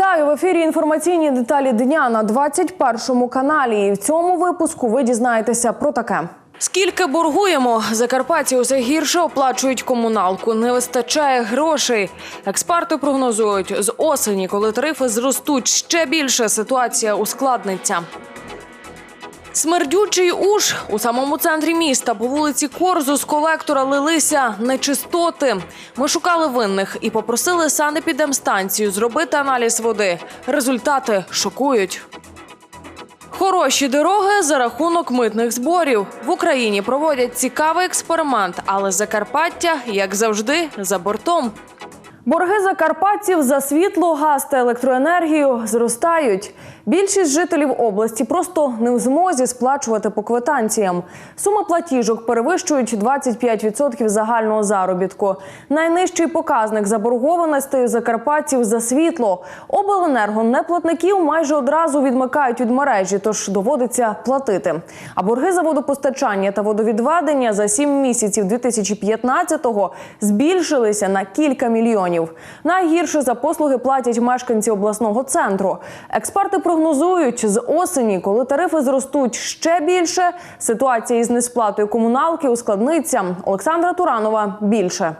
Вітаю в ефірі. Інформаційні деталі дня на 21 каналі. І в цьому випуску ви дізнаєтеся про таке. Скільки боргуємо? Закарпатці усе гірше оплачують комуналку. Не вистачає грошей. Експерти прогнозують, з осені, коли тарифи зростуть ще більше, ситуація ускладниться. Смердючий уж у самому центрі міста по вулиці Корзу з колектора лилися нечистоти. Ми шукали винних і попросили санепідемстанцію зробити аналіз води. Результати шокують. Хороші дороги за рахунок митних зборів в Україні проводять цікавий експеримент, але Закарпаття, як завжди, за бортом. Борги закарпатців за світло, газ та електроенергію зростають. Більшість жителів області просто не в змозі сплачувати по квитанціям. Суми платіжок перевищують 25% загального заробітку. Найнижчий показник заборгованостей закарпатців за світло. Обленерго неплатників майже одразу відмикають від мережі, тож доводиться платити. А борги за водопостачання та водовідведення за 7 місяців 2015-го збільшилися на кілька мільйонів. Найгірше за послуги платять мешканці обласного центру. Експерти прогнозують, з осені, коли тарифи зростуть ще більше, ситуація із несплатою комуналки ускладниться. Олександра Туранова більше.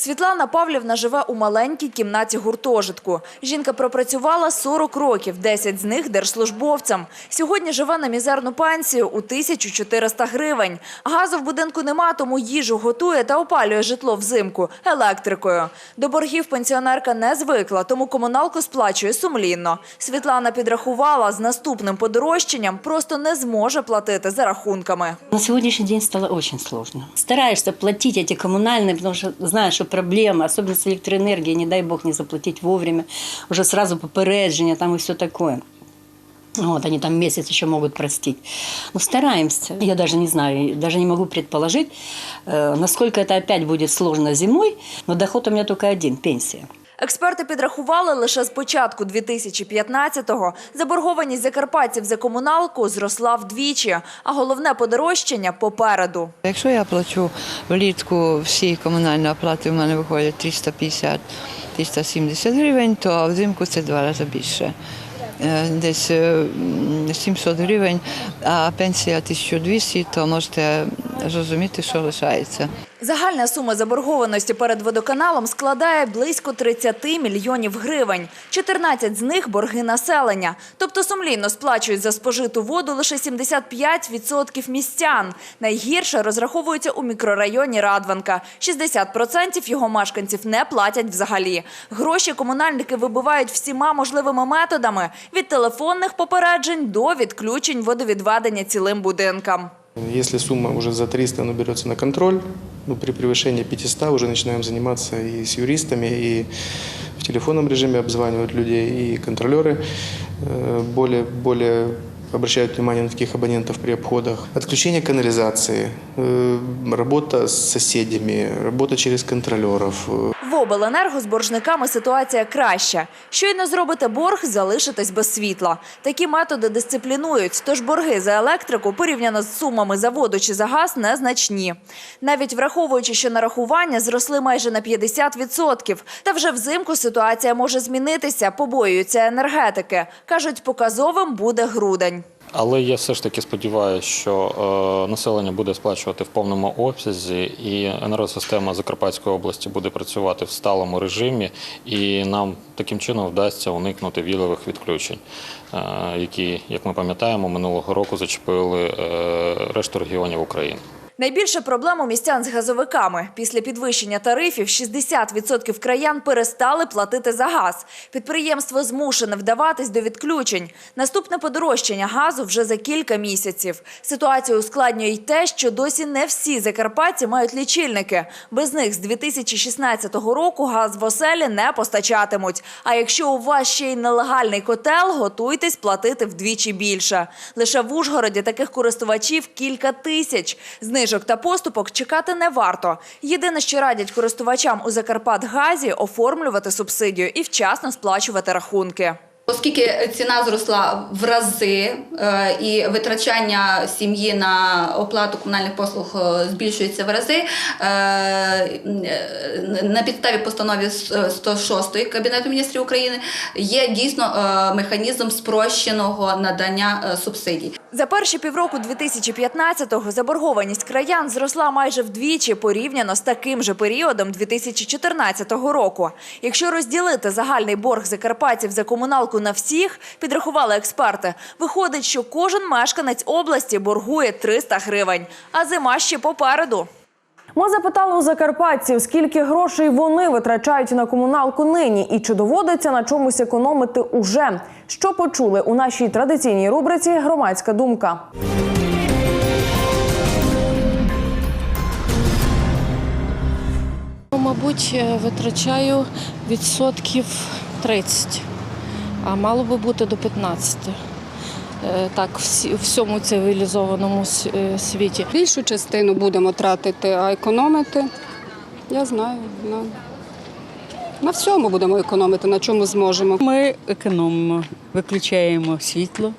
Світлана Павлівна живе у маленькій кімнаті гуртожитку. Жінка пропрацювала 40 років, 10 з них держслужбовцям. Сьогодні живе на мізерну пенсію у 1400 гривень. Газу в будинку нема, тому їжу готує та опалює житло взимку електрикою. До боргів пенсіонерка не звикла, тому комуналку сплачує сумлінно. Світлана підрахувала, з наступним подорожчанням просто не зможе платити за рахунками. На сегодняшний день стало очень сложно. Стараешься платить эти коммунальные, потому что знаешь, что проблема, особенно с электроэнергией, не дай бог не заплатить вовремя, уже сразу попередження там и все такое. Вот, они там месяц еще могут простить. Но стараемся. Я даже не знаю, даже не могу предположить, э, насколько это опять будет сложно зимой, но доход у меня только один – пенсия. Експерти підрахували лише з початку 2015-го заборгованість закарпатців за комуналку зросла вдвічі, а головне подорожчання попереду. Якщо я плачу влітку всі комунальні оплати, в мене виходять 350-370 гривень, то взимку це два рази більше. Е, Десь е, 700 гривень, а пенсія 1200, то можете зрозуміти, що лишається. Загальна сума заборгованості перед водоканалом складає близько 30 мільйонів гривень. 14 з них – борги населення. Тобто сумлінно сплачують за спожиту воду лише 75% містян. Найгірше розраховуються у мікрорайоні Радванка. 60% його мешканців не платять взагалі. Гроші комунальники вибивають всіма можливими методами – від телефонних попереджень до відключень водовідведення цілим будинкам. Если сумма уже за 300, она берется на контроль. Ну, при превышении 500 уже начинаем заниматься и с юристами, и в телефонном режиме обзванивать людей, и контролеры э, более, более обращают внимание на таких абонентов при обходах. Отключение канализации, э, работа с соседями, работа через контролеров, э, В обленерго з боржниками ситуація краща. Щойно зробите борг, залишитесь без світла. Такі методи дисциплінують, тож борги за електрику порівняно з сумами за воду чи за газ незначні. Навіть враховуючи, що нарахування зросли майже на 50%. Та вже взимку ситуація може змінитися, побоюються енергетики. Кажуть, показовим буде грудень. Але я все ж таки сподіваюся, що е, населення буде сплачувати в повному обсязі, і енергосистема Закарпатської області буде працювати в сталому режимі, і нам таким чином вдасться уникнути вілових відключень, е, які, як ми пам'ятаємо, минулого року зачепили е, решту регіонів України. Найбільша проблема у містян з газовиками. Після підвищення тарифів 60% краян перестали платити за газ. Підприємство змушене вдаватись до відключень. Наступне подорожчання газу вже за кілька місяців. Ситуацію ускладнює й те, що досі не всі закарпатці мають лічильники. Без них з 2016 року газ в оселі не постачатимуть. А якщо у вас ще й нелегальний котел, готуйтесь платити вдвічі більше. Лише в Ужгороді таких користувачів кілька тисяч. Знижок та поступок чекати не варто. Єдине, що радять користувачам у Закарпатгазі – оформлювати субсидію і вчасно сплачувати рахунки. Оскільки ціна зросла в рази е, і витрачання сім'ї на оплату комунальних послуг е, збільшується в рази, е, на підставі постанови 106 Кабінету міністрів України є дійсно механізм спрощеного надання субсидій. За перші півроку 2015-го заборгованість краян зросла майже вдвічі порівняно з таким же періодом 2014 року. Якщо розділити загальний борг закарпатців за комуналку на всіх, підрахували експерти, виходить, що кожен мешканець області боргує 300 гривень, а зима ще попереду. Ми запитали у закарпатців, скільки грошей вони витрачають на комуналку нині, і чи доводиться на чомусь економити уже. Що почули у нашій традиційній рубриці Громадська думка. Мабуть, е, витрачаю відсотків 30, а мало би бути до 15. Е, Так, в всьому цивілізованому е, світі. Більшу частину будемо тратити, а економити, я знаю, на, на всьому будемо економити, на чому зможемо. Ми економимо, виключаємо світло.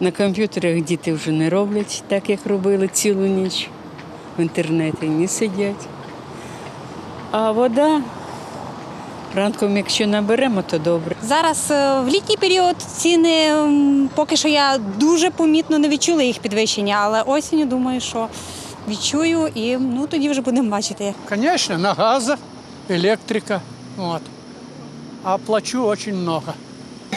На комп'ютерах діти вже не роблять так, як робили цілу ніч. В інтернеті не сидять. А вода ранком, якщо наберемо, то добре. Зараз е, в літній період ціни поки що я дуже помітно не відчула їх підвищення, але осінню думаю, що відчую і ну тоді вже будемо бачити. Конечно, на газа, электрика. Вот. А плачу очень много.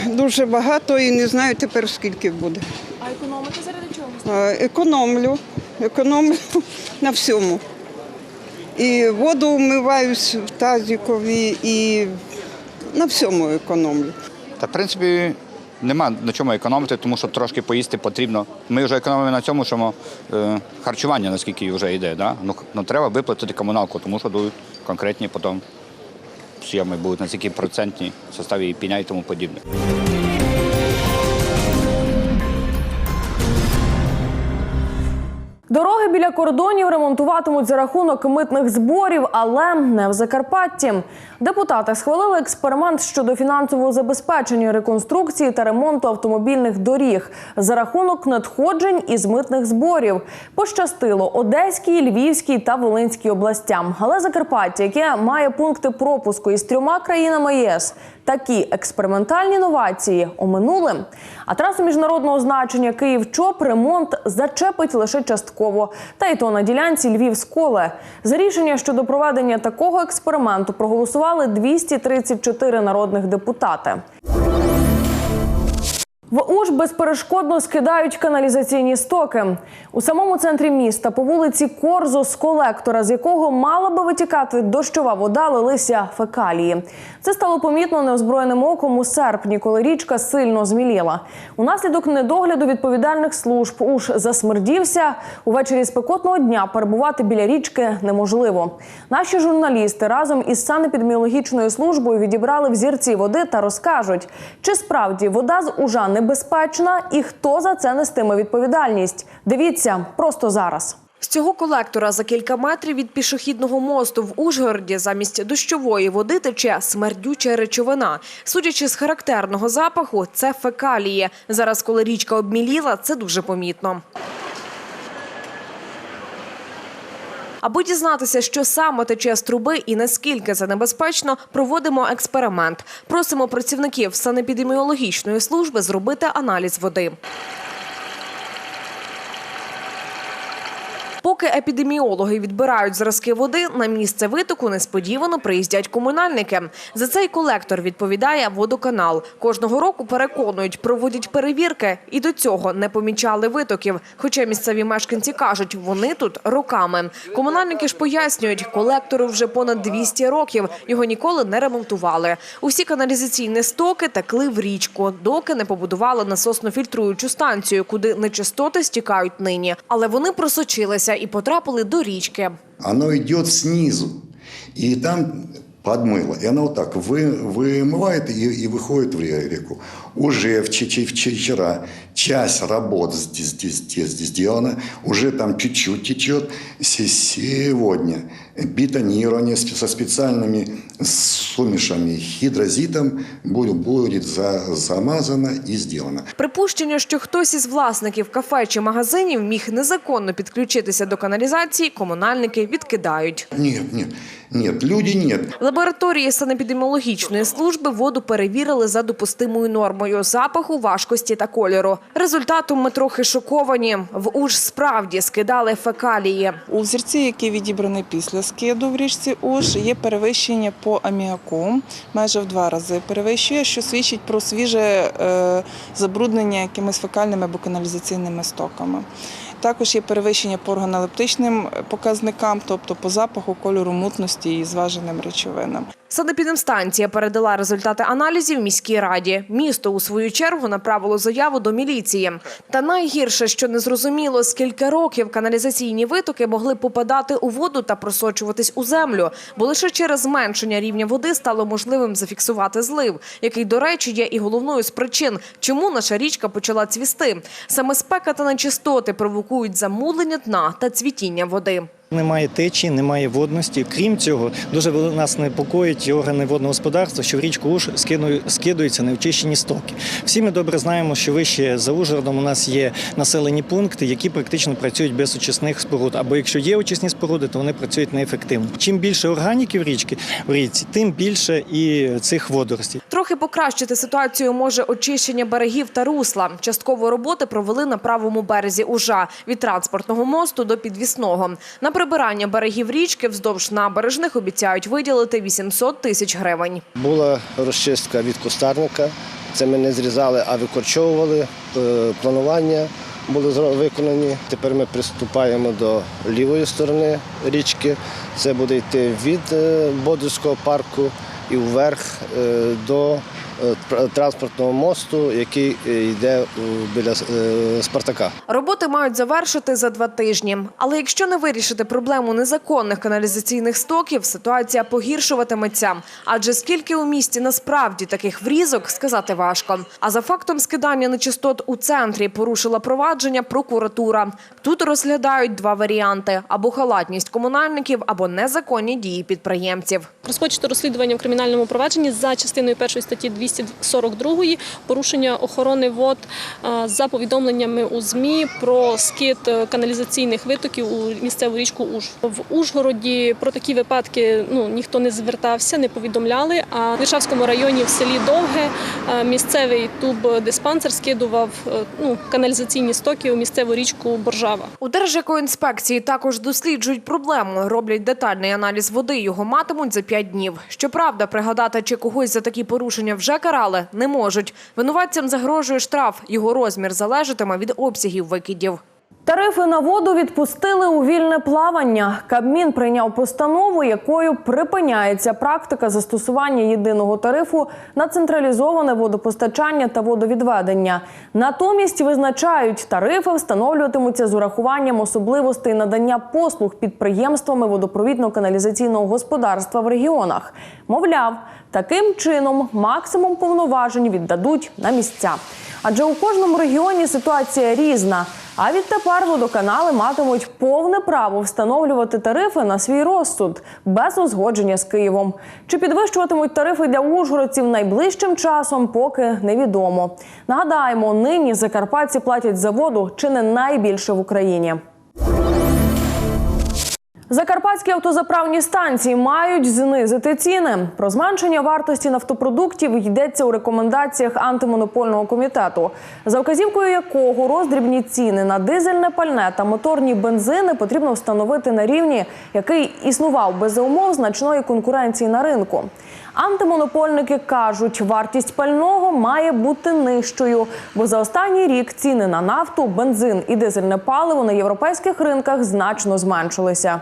Дуже багато і не знаю тепер скільки буде. А економити заради чого? Економлю, економлю на всьому. І воду вмиваюсь в тазікові, і на всьому економлю. Та в принципі нема на чому економити, тому що трошки поїсти потрібно. Ми вже економимо на цьому, що е, харчування наскільки вже йде. Да? Ну, ну треба виплатити комуналку, тому що дають конкретні потім схеми будуть на скільки процентні в составі і піня і тому подібне. Дороги біля кордонів ремонтуватимуть за рахунок митних зборів, але не в Закарпатті. Депутати схвалили експеримент щодо фінансового забезпечення реконструкції та ремонту автомобільних доріг за рахунок надходжень із митних зборів. Пощастило Одеській, Львівській та Волинській областям. Але Закарпаття, яке має пункти пропуску із трьома країнами єС, такі експериментальні новації оминули. А трасу міжнародного значення Київ-Чоп ремонт зачепить лише частково. Та й то на ділянці Львів-Сколе. За рішення щодо проведення такого експерименту проголосували 234 народних депутати. В Уж безперешкодно скидають каналізаційні стоки. У самому центрі міста по вулиці Корзо з колектора, з якого мала би витікати дощова вода, лилися фекалії. Це стало помітно неозброєним оком у серпні, коли річка сильно зміліла. Унаслідок недогляду відповідальних служб Уж засмердівся. Увечері спекотного дня перебувати біля річки неможливо. Наші журналісти разом із санепідеміологічною службою відібрали взірці води та розкажуть, чи справді вода з Ужа небезпечна і хто за це нестиме відповідальність. Дивіться просто зараз. З цього колектора за кілька метрів від пішохідного мосту в Ужгороді замість дощової води тече смердюча речовина. Судячи з характерного запаху, це фекалії. Зараз, коли річка обміліла, це дуже помітно. Аби дізнатися, що саме тече з труби і наскільки це небезпечно, проводимо експеримент. Просимо працівників санепідеміологічної служби зробити аналіз води. Поки епідеміологи відбирають зразки води, на місце витоку несподівано приїздять комунальники. За цей колектор відповідає водоканал. Кожного року переконують, проводять перевірки і до цього не помічали витоків. Хоча місцеві мешканці кажуть, вони тут роками. Комунальники ж пояснюють, колектору вже понад 200 років. Його ніколи не ремонтували. Усі каналізаційні стоки текли в річку, доки не побудували насосно-фільтруючу станцію, куди нечистоти стікають нині. Але вони просочилися і потрапили до річки. оно идет снизу. И там подмыло. И она вот так вы, вымывает и, и выходит в ре- реку. Уже в, че- че- в- вчера часть работ здесь, здесь, здесь сделана, уже там чуть-чуть течет. Се- Сегодня бетонирование со специальными сумешами хидрозитом будет, будет за- замазано и сделано. Припущення, що хтось із власників кафе чи магазинів міг незаконно підключитися до каналізації, комунальники відкидають. Нет, нет, нет, люди. В лабораторії санепідеміологічної служби воду перевірили за допустимою нормою запаху, важкості та кольору. Результатом ми трохи шоковані. В уж справді скидали фекалії. У взірці, який відібраний після скиду в річці Уж, є перевищення по аміаку, майже в два рази перевищує, що свідчить про свіже е, забруднення якимись фекальними або каналізаційними стоками. Також є перевищення по органолептичним показникам, тобто по запаху, кольору, мутності і зваженим речовинам. Санепідемстанція передала результати аналізів міській раді. Місто у свою чергу направило заяву до міліції. Та найгірше, що незрозуміло, скільки років каналізаційні витоки могли попадати у воду та просочуватись у землю, бо лише через зменшення рівня води стало можливим зафіксувати злив, який, до речі, є і головною з причин, чому наша річка почала цвісти. Саме спека та нечистоти провокують замулення дна та цвітіння води. Немає течії, немає водності. Крім цього, дуже нас непокоїть органи водного господарства, що в річку Уж скидуються неочищені стоки. Всі ми добре знаємо, що вище за Ужгородом у нас є населені пункти, які практично працюють без очисних споруд. Або якщо є очисні споруди, то вони працюють неефективно. Чим більше органіків річки в річці, тим більше і цих водоростей. Трохи покращити ситуацію може очищення берегів та русла. Частково роботи провели на правому березі Ужа від транспортного мосту до підвісного. На прибирання берегів річки вздовж набережних обіцяють виділити 800 тисяч гривень. Була розчистка від кустарника. Це ми не зрізали, а викорчовували. Е, Планування були виконані. Тепер ми приступаємо до лівої сторони річки. Це буде йти від е, Бодрівського парку і вверх е, до транспортного мосту, який е, йде е, біля е, Спартака. Роботи мають завершити за два тижні. Але якщо не вирішити проблему незаконних каналізаційних стоків, ситуація погіршуватиметься. Адже скільки у місті насправді таких врізок, сказати важко. А за фактом скидання нечистот у центрі порушила провадження прокуратура. Тут розглядають два варіанти: або халатність комунальників, або незаконні дії підприємців. Розпочато розслідування в кримінальному провадженні за частиною першої статті 242 порушення охорони вод е, за повідомленнями у ЗМІ про скид е, каналізаційних витоків у місцеву річку Уж. В Ужгороді про такі випадки ну ніхто не звертався, не повідомляли. А в Лишавському районі в селі Довге е, місцевий тубдиспансер скидував ну, каналізаційні стоки у місцеву річку Боржава. У Держекоінспекції також досліджують проблему. Роблять детальний аналіз води. Його матимуть за п'ять днів. Щоправда, пригадати, чи когось за такі порушення вже карали, не можуть. Винуватцям загрожує штраф. Його розмір залежатиме від обсягів викидів. Тарифи на воду відпустили у вільне плавання. Кабмін прийняв постанову, якою припиняється практика застосування єдиного тарифу на централізоване водопостачання та водовідведення. Натомість визначають, тарифи встановлюватимуться з урахуванням особливостей надання послуг підприємствами водопровідно-каналізаційного господарства в регіонах. Мовляв, таким чином максимум повноважень віддадуть на місця. Адже у кожному регіоні ситуація різна. А відтепер водоканали матимуть повне право встановлювати тарифи на свій розсуд без узгодження з Києвом. Чи підвищуватимуть тарифи для ужгородців найближчим часом, поки невідомо. Нагадаємо, нині закарпатці платять за воду чи не найбільше в Україні. Закарпатські автозаправні станції мають знизити ціни. Про зменшення вартості нафтопродуктів йдеться у рекомендаціях антимонопольного комітету, за вказівкою якого роздрібні ціни на дизельне пальне та моторні бензини потрібно встановити на рівні, який існував без умов значної конкуренції на ринку. Антимонопольники кажуть, вартість пального має бути нижчою, бо за останній рік ціни на нафту, бензин і дизельне паливо на європейських ринках значно зменшилися.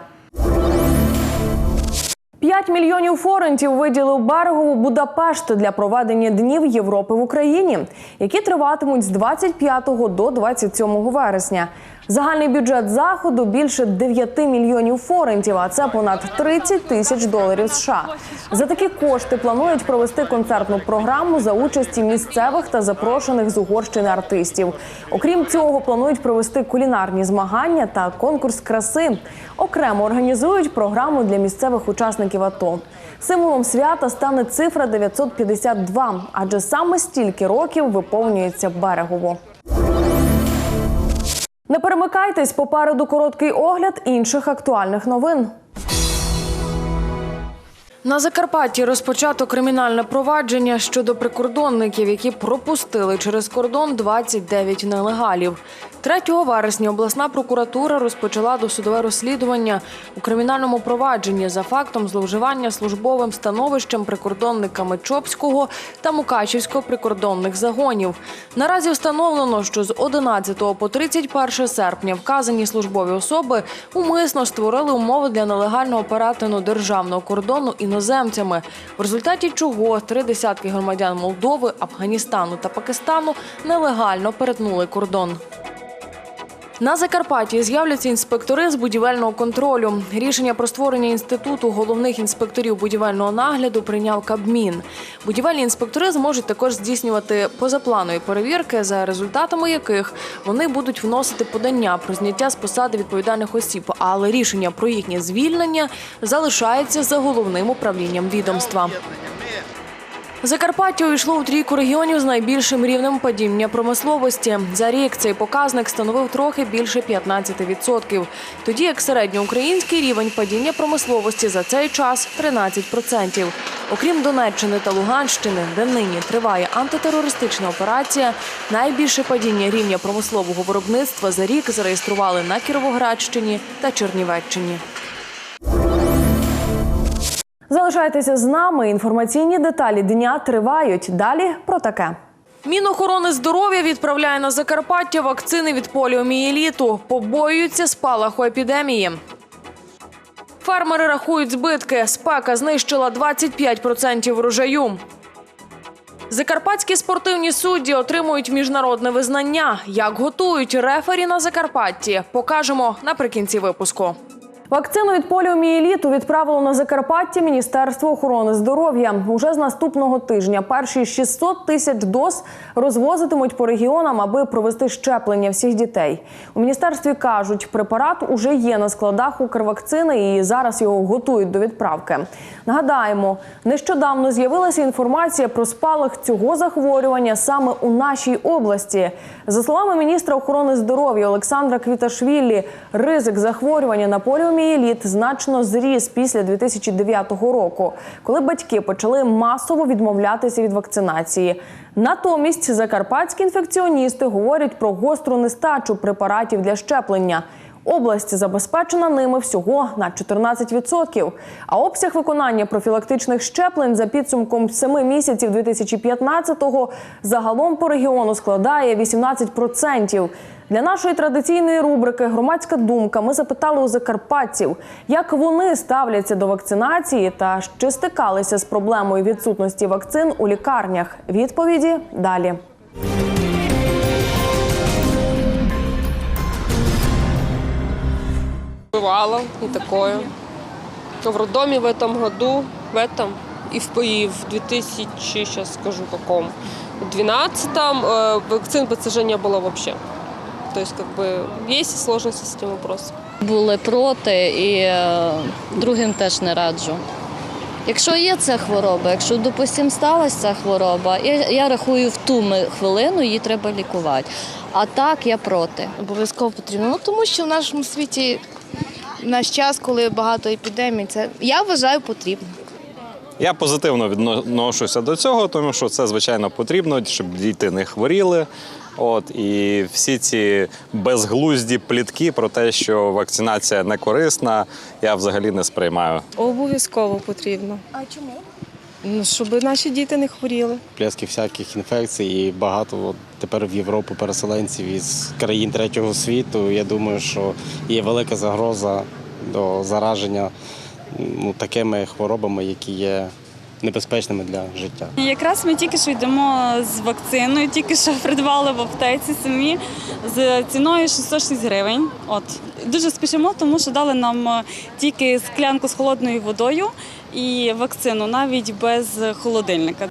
5 мільйонів форентів виділив берегову Будапешту для проведення днів Європи в Україні, які триватимуть з 25 до 27 вересня. Загальний бюджет заходу більше 9 мільйонів форентів, а це понад 30 тисяч доларів США. За такі кошти планують провести концертну програму за участі місцевих та запрошених з Угорщини артистів. Окрім цього, планують провести кулінарні змагання та конкурс краси. Окремо організують програму для місцевих учасників АТО. Символом свята стане цифра 952, адже саме стільки років виповнюється берегово. Не перемикайтесь попереду короткий огляд інших актуальних новин. На Закарпатті розпочато кримінальне провадження щодо прикордонників, які пропустили через кордон 29 нелегалів. 3 вересня обласна прокуратура розпочала досудове розслідування у кримінальному провадженні за фактом зловживання службовим становищем прикордонниками Чопського та Мукачівського прикордонних загонів. Наразі встановлено, що з 11 по 31 серпня вказані службові особи умисно створили умови для нелегального перетину державного кордону іноземцями, в результаті чого три десятки громадян Молдови, Афганістану та Пакистану нелегально перетнули кордон. На Закарпатті з'являться інспектори з будівельного контролю. Рішення про створення інституту головних інспекторів будівельного нагляду прийняв Кабмін. Будівельні інспектори зможуть також здійснювати позапланові перевірки, за результатами яких вони будуть вносити подання про зняття з посади відповідальних осіб. Але рішення про їхнє звільнення залишається за головним управлінням відомства. Закарпаття увійшло у трійку регіонів з найбільшим рівнем падіння промисловості. За рік цей показник становив трохи більше 15%. Тоді як середньоукраїнський рівень падіння промисловості за цей час 13%. Окрім Донеччини та Луганщини, де нині триває антитерористична операція, найбільше падіння рівня промислового виробництва за рік зареєстрували на Кіровоградщині та Чернівеччині. Залишайтеся з нами. Інформаційні деталі дня тривають. Далі про таке. Мінохорони здоров'я відправляє на Закарпаття вакцини від поліомієліту. Побоюються спалаху епідемії. Фермери рахують збитки. Спека знищила 25% врожаю. Закарпатські спортивні судді отримують міжнародне визнання. Як готують рефері на Закарпатті, покажемо наприкінці випуску. Вакцину від поліомієліту відправило на Закарпаття Міністерство охорони здоров'я. Уже з наступного тижня перші 600 тисяч доз розвозитимуть по регіонам, аби провести щеплення всіх дітей. У міністерстві кажуть, препарат уже є на складах Укрвакцини і зараз його готують до відправки. Нагадаємо, нещодавно з'явилася інформація про спалах цього захворювання саме у нашій області. За словами міністра охорони здоров'я Олександра Квіташвілі, ризик захворювання на поліомієліт значно зріс після 2009 року, коли батьки почали масово відмовлятися від вакцинації. Натомість закарпатські інфекціоністи говорять про гостру нестачу препаратів для щеплення. Область забезпечена ними всього на 14%. А обсяг виконання профілактичних щеплень за підсумком 7 місяців 2015-го загалом по регіону складає 18%. Для нашої традиційної рубрики Громадська думка ми запитали у закарпатців, як вони ставляться до вакцинації та чи стикалися з проблемою відсутності вакцин у лікарнях. Відповіді далі. Бывало и такое. В роддоме в этом году, в этом и в, и в 2000, сейчас скажу каком, в 12-м э, вакцин БЦЖ не было вообще. То есть как бы есть сложности с этим вопросом. Були проти і е, другим теж не раджу. Якщо є ця хвороба, якщо, допустимо, сталася ця хвороба, я, я рахую, в ту ми- хвилину її треба лікувати. А так я проти. Обов'язково потрібно. Ну тому що в нашому світі в наш час, коли багато епідемій, це я вважаю потрібно. Я позитивно відношуся до цього, тому що це звичайно потрібно, щоб діти не хворіли. От і всі ці безглузді плітки про те, що вакцинація не корисна, я взагалі не сприймаю. Обов'язково потрібно. А чому? Ну, щоб наші діти не хворіли. Пляски всяких інфекцій і багато от, тепер в Європу переселенців із країн третього світу. Я думаю, що є велика загроза до зараження ну, такими хворобами, які є небезпечними для життя. Якраз ми тільки що йдемо з вакциною, тільки що придбали в аптеці самі з ціною 606 гривень. От дуже спішимо, тому що дали нам е, тільки склянку з холодною водою і вакцину навіть без холодильника.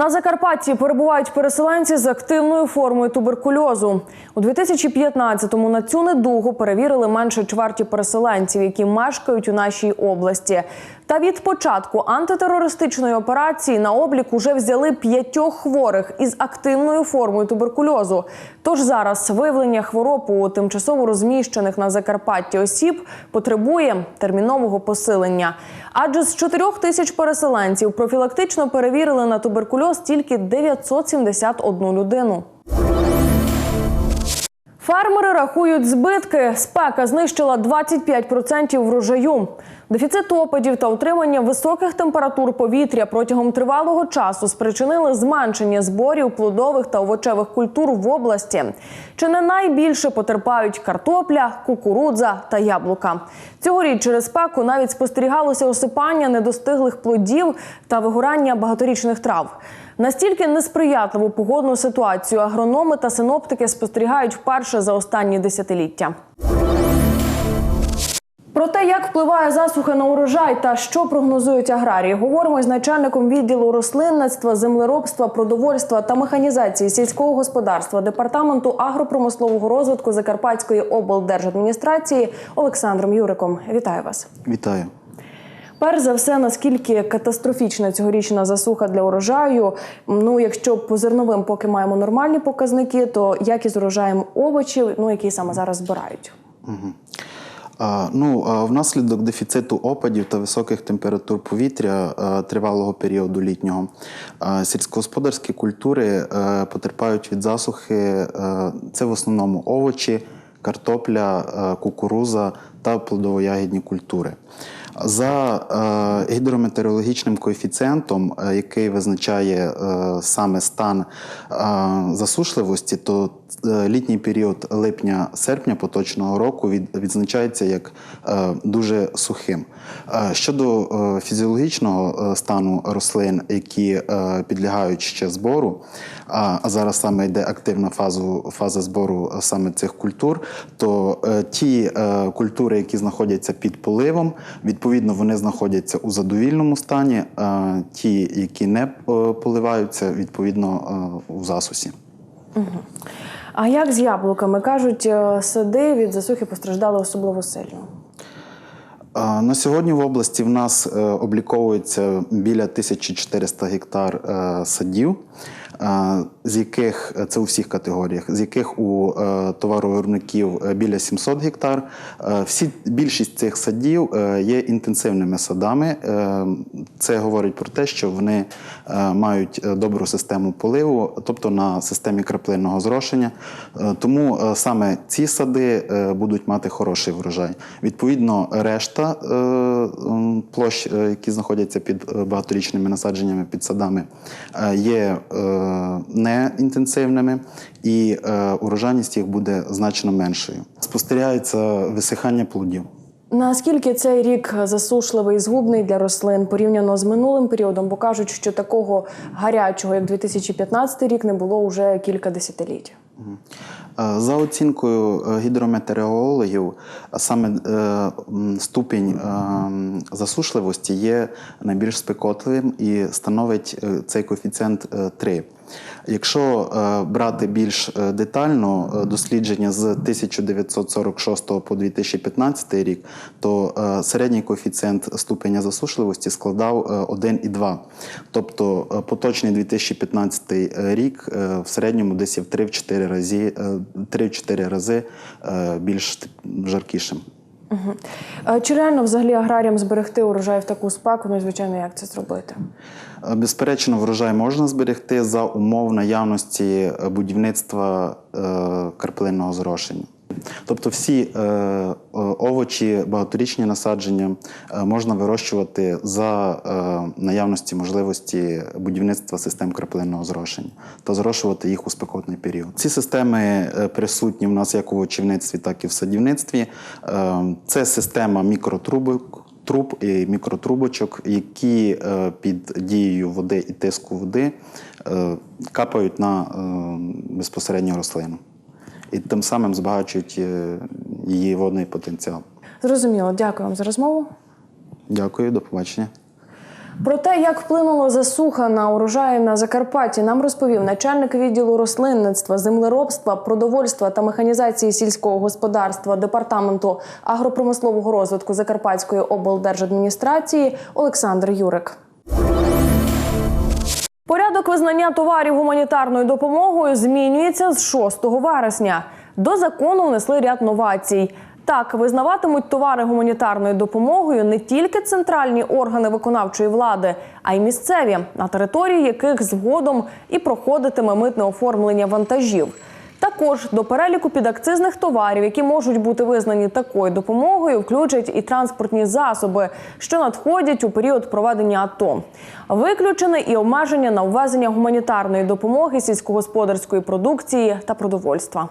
На Закарпатті перебувають переселенці з активною формою туберкульозу. У 2015-му на цю недугу перевірили менше чверті переселенців, які мешкають у нашій області. Та від початку антитерористичної операції на облік уже взяли п'ятьох хворих із активною формою туберкульозу. Тож зараз виявлення хвороб у тимчасово розміщених на Закарпатті осіб потребує термінового посилення. Адже з 4 тисяч переселенців профілактично перевірили на туберкульоз тільки 971 людину. Фермери рахують збитки. Спека знищила 25% врожаю. Дефіцит опадів та утримання високих температур повітря протягом тривалого часу спричинили зменшення зборів плодових та овочевих культур в області. Чи не найбільше потерпають картопля, кукурудза та яблука. Цьогоріч через спеку навіть спостерігалося осипання недостиглих плодів та вигорання багаторічних трав. Настільки несприятливу погодну ситуацію агрономи та синоптики спостерігають вперше за останні десятиліття. Про те, як впливає засуха на урожай та що прогнозують аграрії, говоримо з начальником відділу рослинництва, землеробства, продовольства та механізації сільського господарства департаменту агропромислового розвитку Закарпатської облдержадміністрації Олександром Юриком. Вітаю вас! Вітаю. Перш за все, наскільки катастрофічна цьогорічна засуха для урожаю. Ну, якщо по зерновим поки маємо нормальні показники, то як із урожаєм овочів, ну які саме зараз збирають. Угу. Ну, внаслідок дефіциту опадів та високих температур повітря тривалого періоду літнього сільськогосподарські культури потерпають від засухи. Це в основному овочі, картопля, кукуруза та плодово-ягідні культури. За е, гідрометеорологічним коефіцієнтом, е, який визначає е, саме стан засушливості, то літній період липня-серпня поточного року від, відзначається як е, дуже сухим. Е, щодо е, фізіологічного е, стану рослин, які е, підлягають ще збору, а, а зараз саме йде активна фазу, фаза збору е, саме цих культур, то е, ті е, культури, які знаходяться під поливом, відповідно вони знаходяться у задовільному стані. е, ті, які не е, поливаються, відповідно е, у засусі. Угу. А як з яблуками кажуть, е, сади від засухи постраждали особливо сильно. На сьогодні в області в нас е, обліковується біля 1400 гектар е, садів, з яких е, це у всіх категоріях, з яких у е, товаровиробників е, біля 700 гектар. Всі більшість цих садів є інтенсивними садами. Це говорить про те, що вони мають добру систему поливу, тобто на системі краплинного зрошення. Тому саме ці сади будуть мати хороший врожай. Відповідно, решта площ, які знаходяться під багаторічними насадженнями під садами, є е, неінтенсивними, і е, урожайність їх буде значно меншою. Спостерігається висихання плодів. Наскільки цей рік засушливий і згубний для рослин порівняно з минулим періодом, бо кажуть, що такого гарячого, як 2015 рік, не було вже кілька десятиліть. Е, За оцінкою гідрометеорологів, саме ступінь засушливості є найбільш спекотливим і становить цей коефіцієнт е, 3. Якщо е, брати більш е, детально е, дослідження з 1946 по 2015 рік, то середній коефіцієнт ступеня засушливості складав е, 1,2. Тобто поточний 2015 рік в середньому десь в 3-4 рази, е, 3-4 рази більш жаркішим. Угу. Чи реально взагалі аграріям зберегти урожай в таку спеку? Ну і звичайно, як це зробити? Е, Безперечно, врожай можна зберегти за умов наявності е, будівництва карплинного зрошення. Тобто всі е, е, овочі, багаторічні насадження е, можна вирощувати за е, наявності можливості будівництва систем краплинного зрошення та зрошувати їх у спекотний період. Ці системи е, присутні в нас як у овочівництві, так і в садівництві. Е, це система мікротрубок. Труб і мікротрубочок, які під дією води і тиску води капають на безпосередньо рослину і тим самим збагачують е, її водний потенціал. Зрозуміло, дякую вам за розмову. Дякую, до побачення. Про те, як вплинула засуха на урожаї на Закарпатті, нам розповів начальник відділу рослинництва, землеробства, продовольства та механізації сільського господарства департаменту агропромислового розвитку Закарпатської облдержадміністрації Олександр Юрик. Порядок визнання товарів гуманітарною допомогою змінюється з 6 вересня. До закону внесли ряд новацій. Так, визнаватимуть товари гуманітарною допомогою не тільки центральні органи виконавчої влади, а й місцеві, на території яких згодом і проходитиме митне оформлення вантажів. Також до переліку підакцизних товарів, які можуть бути визнані такою допомогою, включать і транспортні засоби, що надходять у період проведення АТО. Виключене і обмеження на ввезення гуманітарної допомоги сільськогосподарської продукції та продовольства.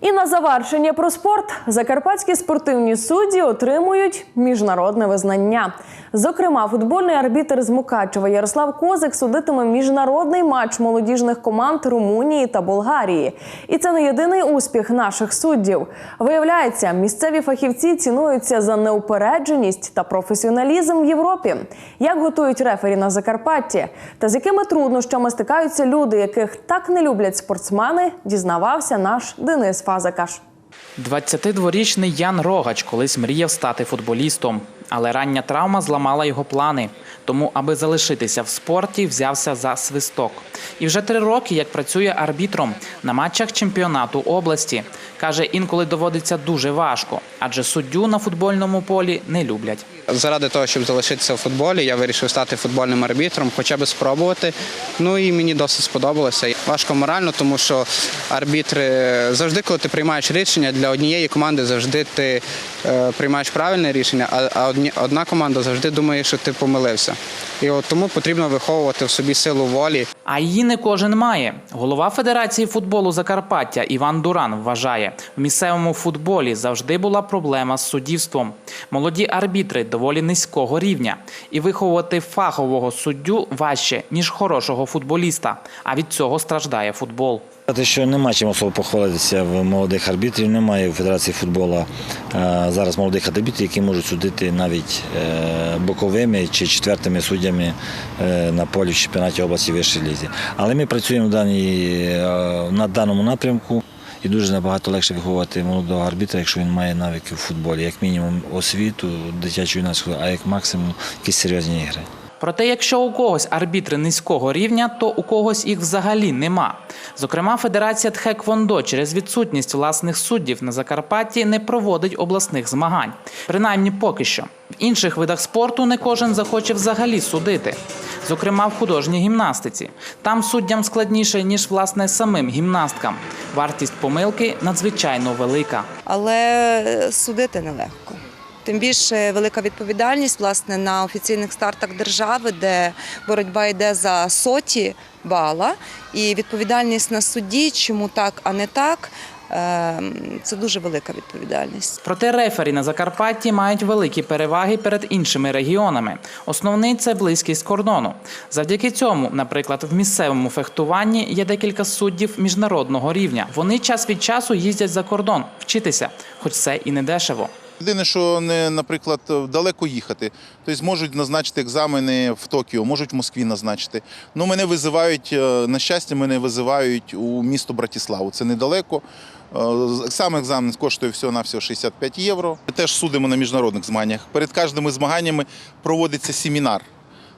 І на завершення про спорт закарпатські спортивні судді отримують міжнародне визнання. Зокрема, футбольний арбітр з Мукачева Ярослав Козик судитиме міжнародний матч молодіжних команд Румунії та Болгарії. І це не єдиний успіх наших суддів. Виявляється, місцеві фахівці цінуються за неупередженість та професіоналізм в Європі. Як готують рефері на Закарпатті, та з якими труднощами стикаються люди, яких так не люблять спортсмени, дізнавався наш Денис Фазакаш. 22-річний Ян Рогач колись мріяв стати футболістом, але рання травма зламала його плани. Тому, аби залишитися в спорті, взявся за свисток. І вже три роки як працює арбітром на матчах чемпіонату області. Каже, інколи доводиться дуже важко, адже суддю на футбольному полі не люблять. Заради того, щоб залишитися в футболі, я вирішив стати футбольним арбітром, хоча б спробувати. Ну і мені досить сподобалося. Важко морально, тому що арбітри завжди, коли ти приймаєш рішення для однієї команди, завжди ти е, приймаєш правильне рішення, а, одна команда завжди думає, що ти помилився. І от тому потрібно виховувати в собі силу волі. А її не кожен має. Голова Федерації футболу Закарпаття Іван Дуран вважає, в місцевому футболі завжди була проблема з суддівством. Молоді арбітри доволі низького рівня, і виховувати фахового суддю важче ніж хорошого футболіста. А від цього страждає футбол. Що нема чим особо похвалитися в молодих арбітрів, немає у Федерації футболу е, зараз молодих арбітрів, які можуть судити навіть е, боковими чи четвертими суддями е, на полі в чемпіонаті області вищої лізі. Але ми працюємо в на даному напрямку. І дуже набагато легше виховувати молодого арбітра, якщо він має навики в футболі, як мінімум освіту, дитячу юнацьку, а як максимум якісь серйозні ігри. Проте, якщо у когось арбітри низького рівня, то у когось їх взагалі нема. Зокрема, Федерація Тхеквондо через відсутність власних суддів на Закарпатті не проводить обласних змагань, принаймні поки що. В інших видах спорту не кожен захоче взагалі судити. Зокрема, в художній гімнастиці. Там суддям складніше, ніж власне самим гімнасткам. Вартість помилки надзвичайно велика. але судити нелегко. Тим більше велика відповідальність власне на офіційних стартах держави, де боротьба йде за соті бала, і відповідальність на судді, чому так, а не так. е, Це дуже велика відповідальність. Проте рефері на Закарпатті мають великі переваги перед іншими регіонами. Основний це близькість кордону. Завдяки цьому, наприклад, в місцевому фехтуванні є декілька суддів міжнародного рівня. Вони час від часу їздять за кордон вчитися, хоч це і не дешево. Єдине, що не, наприклад, далеко їхати. Тобто можуть назначити екзамени в Токіо, можуть в Москві назначити. Ну, мене визивають, е, на щастя, мене визивають у місто Братіславу. Це недалеко. Е, Сам екзамен коштує всього-навсього 65 євро. Ми теж судимо на міжнародних змаганнях. Перед кожними змаганнями проводиться семінар.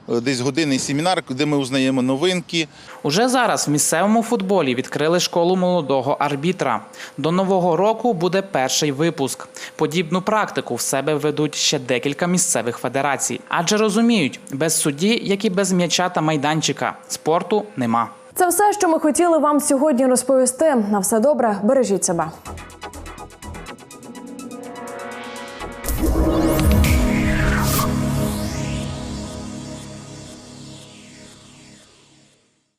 Е, Десь годинний семінар, де ми узнаємо новинки. Уже зараз в місцевому футболі відкрили школу молодого арбітра. До нового року буде перший випуск. Подібну практику в себе ведуть ще декілька місцевих федерацій, адже розуміють, без судді, як і без м'яча та майданчика, спорту нема. Це все, що ми хотіли вам сьогодні розповісти. На все добре, бережіть себе.